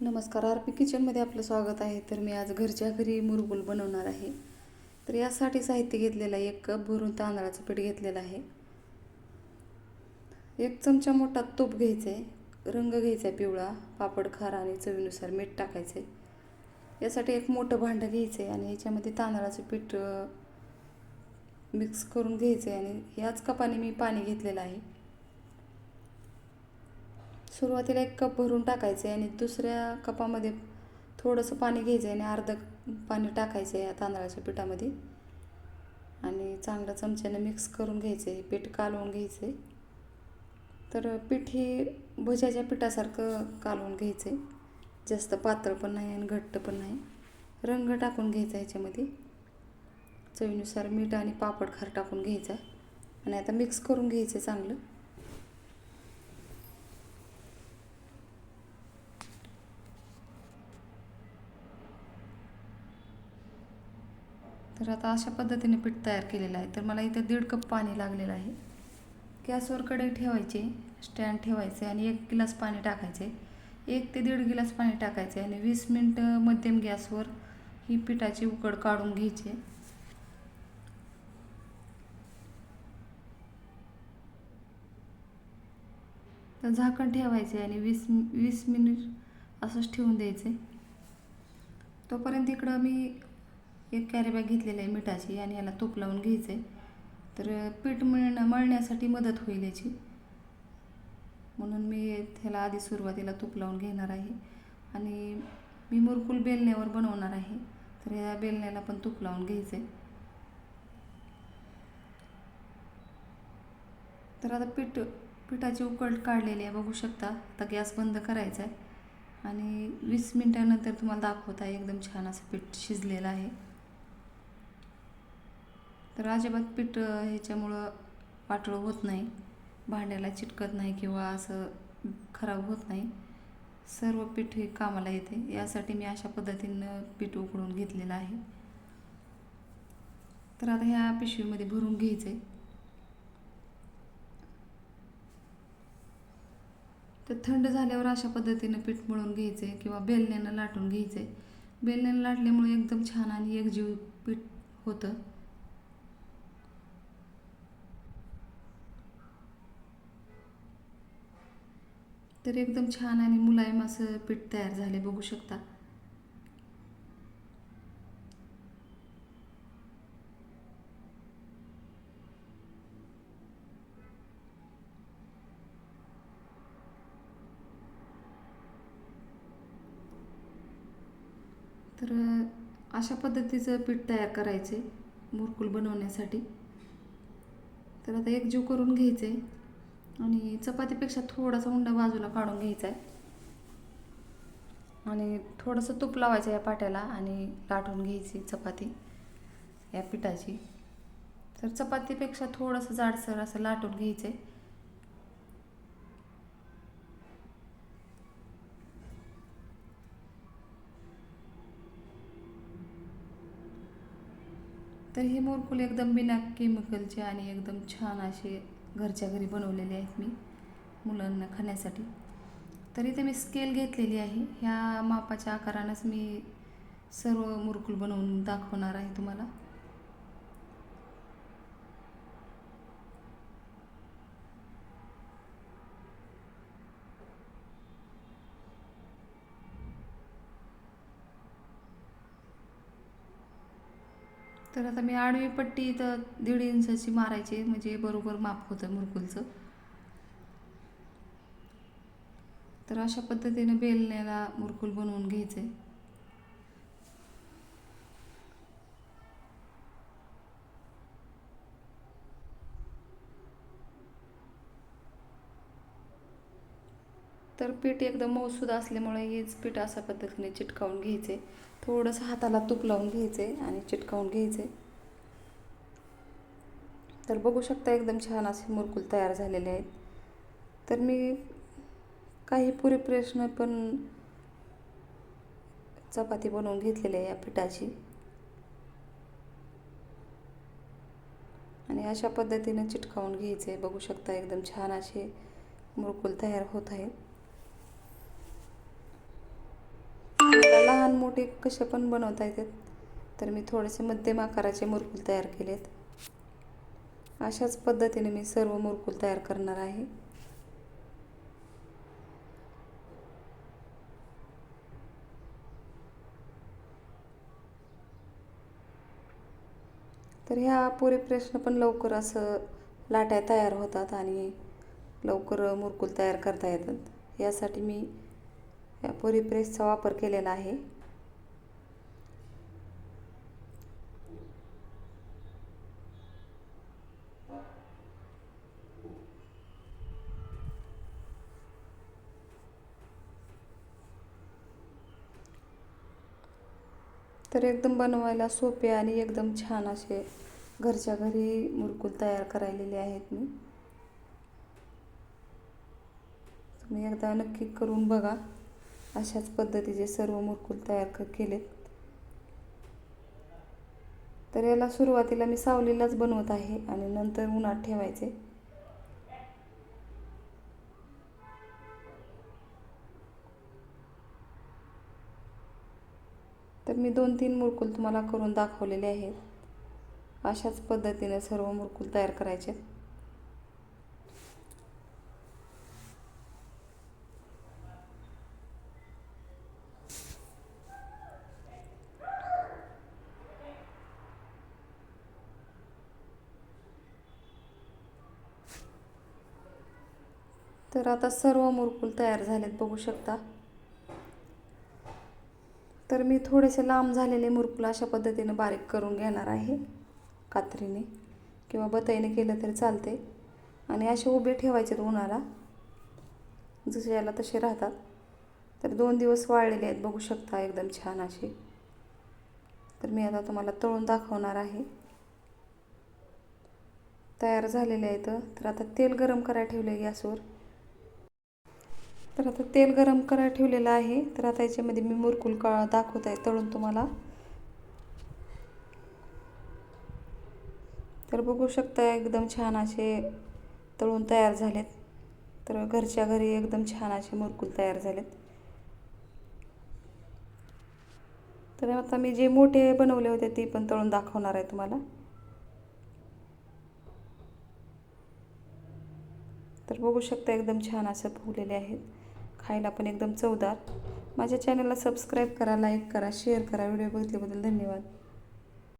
नमस्कार R P किचनमध्ये आपलं स्वागत आहे. तर मी आज घरच्या घरी मुरगुल बनवणार आहे. तर यासाठी साहित्य घेतलेलं आहे एक कप भरून तांदळाचं पीठ घेतलेलं आहे. एक चमचा मोठा तूप घ्यायचं आहे रंग घ्यायचा आहे पिवळा पापड खार आणि चवीनुसार मीठ टाकायचं आहे यासाठी एक मोठं भांडं घ्यायचं आहे आणि याच्यामध्ये तांदळाचं पीठ मिक्स करून घ्यायचं आहे आणि याच कपाने मी पाणी घेतलेलं आहे. सुरुवातीला एक कप भरून टाकायचं आहे आणि दुसऱ्या कपामध्ये थोडंसं पाणी घ्यायचं आहे आणि अर्धं पाणी टाकायचं आहे या तांदळाच्या पिठामध्ये. आणि चांगलं चमच्यानं मिक्स करून घ्यायचं आहे पीठ कालवून घ्यायचं आहे तर पीठ हे भज्याच्या पिठासारखं कालवून घ्यायचं आहे जास्त पातळ पण नाही आणि घट्ट पण नाही. रंग टाकून घ्यायचा ह्याच्यामध्ये. चवीनुसार मीठ आणि पापड खार टाकून घ्यायचा. आणि आता मिक्स करून घ्यायचं आहे चांगलं. तर आता अशा पद्धतीने पीठ तयार केलेलं आहे. तर मला इथं दीड कप पाणी लागलेलं आहे. गॅसवर कढई ठेवायची स्टँड ठेवायचे आणि एक गिलास पाणी टाकायचे. एक ते दीड गिलास पाणी टाकायचे आणि वीस मिनटं मध्यम गॅसवर ही पिठाची उकड काढून घ्यायची. तर झाकण ठेवायचे आणि वीस वीस मिनिट असंच ठेवून द्यायचे. तोपर्यंत इकडं मी एक कॅरीबॅग घेतलेली आहे मिठाची आणि याला तूप लावून घ्यायचं आहे तर पीठ मिळणं मळण्यासाठी मदत होईल याची. म्हणून मी ह्याला आधी सुरुवातीला तूप लावून घेणार आहे. आणि मी मुरकुल बेलण्यावर बनवणार आहे. तर ह्या बेलण्याला पण तूप लावून घ्यायचं आहे तर आता पीठ पिठाची उकळ काढलेली आहे. बघू शकता आता गॅस बंद करायचा आहे आणि वीस मिनटानंतर तुम्हाला दाखवत आहे. एकदम छान असं पीठ शिजलेलं आहे. तर अजिबात पीठ ह्याच्यामुळं पातळ होत नाही. भांड्याला चिटकत नाही किंवा असं खराब होत नाही. सर्व पीठ हे कामाला येते. यासाठी मी अशा पद्धतीनं पीठ उकळून घेतलेलं आहे. तर आता ह्या पिशवीमध्ये भरून घ्यायचं आहे तर थंड झाल्यावर अशा पद्धतीनं पीठ मळून घ्यायचं आहे किंवा बेलण्यानं लाटून घ्यायचं आहे बेलण्यानं लाटल्यामुळे एकदम छान आणि एकजीव पीठ होतं. तर एकदम छान आणि मुलायम असं पीठ तयार झाले बघू शकता. तर अशा पद्धतीचं पीठ तयार करायचे मुरकुल बनवण्यासाठी. तर आता एकजीव करून घ्यायचे आणि चपातीपेक्षा थोडासा उंडा बाजूला काढून घ्यायचा आहे. आणि थोडंसं तूप लावायचं या पाट्याला आणि लाटून घ्यायची चपाती या पिठाची. तर चपातीपेक्षा थोडंसं जाडसर असं लाटून घ्यायचं आहे तर हे मोरकुल एकदम बिना केमिकलचे आणि एकदम छान असे घरच्या घरी बनवलेले आहेत मी मुलांना खाण्यासाठी. तर इथे मी स्केल घेतलेली आहे. ह्या मापाच्या आकारानंच मी सर्व मुरकुल बनवून दाखवणार आहे तुम्हाला. तर आता मी आडवी पट्टी तर दीड इंचाची मारायची म्हणजे बरोबर माप होतं मुरकुलचं. तर अशा पद्धतीने बेलण्याला मुरकुल बनवून घ्यायचं. आहे तर पीठ एकदम मऊसूद असल्यामुळे हेच पीठ अशा पद्धतीने चिटकावून घ्यायचे. थोडंसं हाताला तूप लावून घ्यायचे आणि चिटकावून घ्यायचे. तर बघू शकता एकदम छान असे मुरकुल तयार झालेले आहेत. तर मी काही पुरी प्रश्न पण चपाती बनवून घेतलेली आहे या पिठाची. आणि अशा पद्धतीनं चिटकावून घ्यायचे. बघू शकता एकदम छान असे मुरकुल तयार होत आहेत. मोठे कसे पण बनवता येतात. तर मी थोडेसे मध्यम आकाराचे मुरकुल तयार केलेत. अशाच पद्धतीने मी सर्व मुरकुल तयार करणार आहे. तर ह्या पुरी प्रश्न पण लवकर असं लाट्या तयार होतात आणि लवकर मुरकुल तयार करता येतात. यासाठी मी या पुरी प्रेसचा वापर केलेला आहे. तर एकदम बनवायला सोपे आणि एकदम छान असे घरच्या घरी मुरकुल तयार करायलेले आहेत मी. तुम्ही एकदा नक्की करून बघा. अशाच पद्धतीचे सर्व मुरकुल तयार केलेत. तर याला सुरुवातीला मी सावलीलाच बनवत आहे आणि नंतर उन्हात ठेवायचे. मी दोन तीन मुरकुल तुम्हाला करून दाखवलेले आहेत. अशाच पद्धतीने सर्व मुरकुल तयार करायचे तर आता सर्व मुरकुल तयार झालेत बघू शकता. तर मी थोडेसे लांब झालेले मुरकुल अशा पद्धतीनं बारीक करून घेणार आहे. कात्रीने किंवा बताईने केलं तरी चालते. आणि असे उभे ठेवायचे उन्हाला. जसे याला तसे राहतात. तर दोन दिवस वाळलेले आहेत बघू शकता एकदम छान असे. तर मी आता तुम्हाला तळून दाखवणार आहे. तयार झालेले आहेत. तर आता तेल गरम करायला ठेवले गॅसवर. तर आता तेल गरम करायला ठेवलेलं आहे. तर आता याच्यामध्ये मी मुरकुल का दाखवत आहे तळून तुम्हाला. तर बघू शकता एकदम छान असे तळून तयार झालेत. तर घरच्या घरी एकदम छान असे मुरकुल तयार झालेत. तर आता मी जे मोठे बनवले होते ते पण तळून दाखवणार आहे तुम्हाला. तर बघू शकता एकदम छान असं फुगलेले आहेत. खायला पण एकदम चवदार. माझ्या चॅनलला सबस्क्राईब करा लाईक करा शेअर करा. व्हिडिओ बघितल्याबद्दल धन्यवाद.